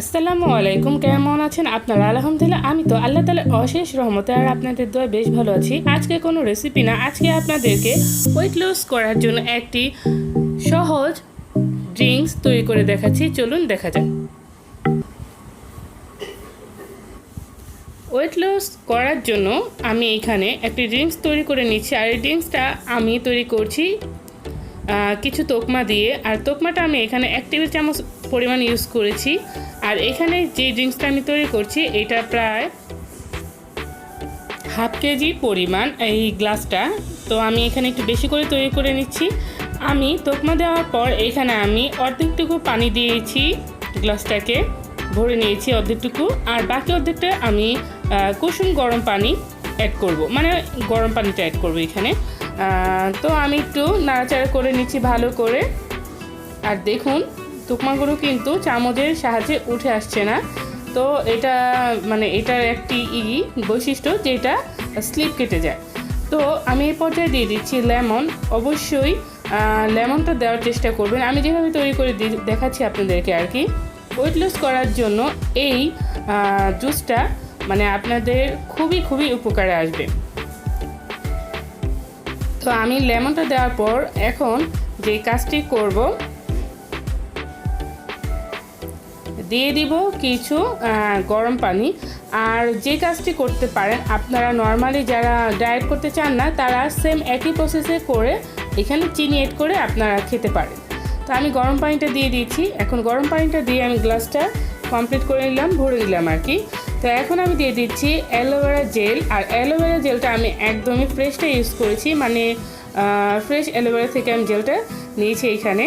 আসসালামু আলাইকুম কেমন আছেন? আপনারা আলহামদুলিল্লাহ আমি তো আল্লাহ তালে অশেষ রহমতে আর আপনাদের দোয়া বেশ ভালো আছি। আজকে কোনো রেসিপি না আজকে আপনাদেরকে ওয়েট লস করার জন্য একটি সহজ ড্রিঙ্কস তৈরি করে দেখাচ্ছি। চলুন দেখা যাক। ওয়েট লস করার জন্য আমি এখানে একটি ড্রিঙ্কস তৈরি করে নিচ্ছি আর এই ড্রিঙ্কসটা আমি তৈরি করছি কিছু তোকমা দিয়ে। আর তোকমাটা আমি এখানে এক টেবিল চামচ পরিমাণ ইউজ করেছি। আর এখানে যে ড্রিঙ্কসটা আমি তৈরি করছি, এটা প্রায় হাফ কেজি পরিমাণ এই গ্লাসটা তো আমি এখানে একটু বেশি করে তৈরি করে নিচ্ছি। আমি তোকমা দেওয়ার পর এখানে আমি অর্ধেকটুকু পানি দিয়েছি গ্লাসটাকে ভরে নিয়েছি অর্ধেকটুকু। আর বাকি অর্ধেকটা আমি কুসুম গরম পানি অ্যাড করব। মানে গরম পানিটা অ্যাড করব এখানে। তো আমি একটু নাড়াচাড়া করে নিচ্ছি ভালো করে। আর দেখুন তুকমাগুলো কিন্তু চামচের সাহায্যে উঠে আসছে না। তো এটা মানে এটার একটি ই বৈশিষ্ট্য যেটা স্লিপ কেটে যায়। তো আমি এই পর্যায়ে দিয়ে দিচ্ছি লেমন। অবশ্যই লেমনটা দেওয়ার চেষ্টা করবেন। আমি যেভাবে তৈরি করে দেখাচ্ছি আপনাদেরকে আর কি। ওয়েট লস করার জন্য এই জুসটা মানে আপনাদের খুবই খুবই উপকারে আসবে। তো আমি লেমনটা দেওয়ার পর এখন যে কাজটি করব, দিয়ে দিব কিছু গরম পানি। আর যে কাজটি করতে পারেন, আপনারা নর্মালি যারা ডায়েট করতে চান না, তারা সেম একই প্রসেসে করে এখানে চিনি এড করে আপনারা খেতে পারেন। তো আমি গরম পানিটা দিয়ে দিয়েছি। এখন গরম পানিটা দিয়ে আমি গ্লাসটা কমপ্লিট করে নিলাম, ভরে নিলাম আর কি। তো এখন আমি দিয়ে দিচ্ছি অ্যালোভেরা জেল। আর অ্যালোভেরা জেলটা আমি একদমই ফ্রেশটা ইউজ করেছি। মানে ফ্রেশ অ্যালোভেরা থেকে আমি জেলটা নিয়েছি এইখানে।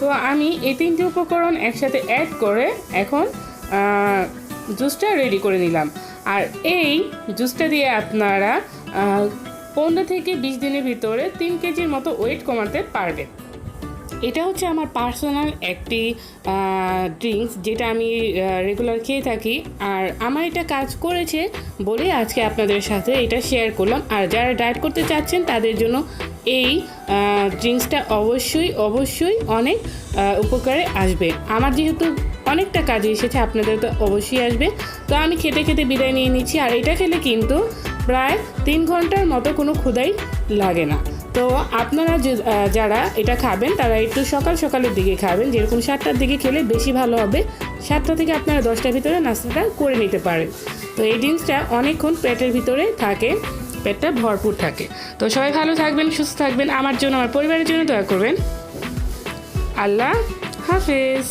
তো আমি এই তিনটি উপকরণ একসাথে অ্যাড করে এখন জুসটা রেডি করে নিলাম। আর এই জুসটা দিয়ে আপনারা পনেরো থেকে বিশ দিনের ভিতরে তিন কেজির মতো ওয়েট কমাতে পারবেন। এটা হচ্ছে আমার পার্সোনাল একটি ড্রিঙ্কস যেটা আমি রেগুলার খেয়ে থাকি। আর আমার এটা কাজ করেছে বলে আজকে আপনাদের সাথে এটা শেয়ার করলাম। আর যারা ডায়েট করতে চাচ্ছেন, তাদের জন্য এই ড্রিঙ্কসটা অবশ্যই অবশ্যই অনেক উপকারে আসবে। আমার যেহেতু অনেকটা কাজে এসেছে, আপনাদের তো অবশ্যই আসবে। তো আমি খেতে খেতে বিদায় নিয়ে নিচ্ছি। আর এটা খেলে কিন্তু প্রায় তিন ঘণ্টার মতো কোনো ক্ষুদাই লাগে না। তো আপনারা যারা এটা খাবেন, তারা একটু সকাল সকালের দিকে খাবেন। যেরকম সাতটার দিকে খেলে বেশি ভালো হবে। সাতটা থেকে আপনারা দশটার ভিতরে নাস্তাটা করে নিতে পারেন। তো এই জিনিসটা অনেকক্ষণ পেটের ভিতরে থাকে, পেটটা ভরপুর থাকে। তো সবাই ভালো থাকবেন, সুস্থ থাকবেন। আমার জন্য, আমার পরিবারের জন্য দয়া করবেন। আল্লাহ হাফেজ।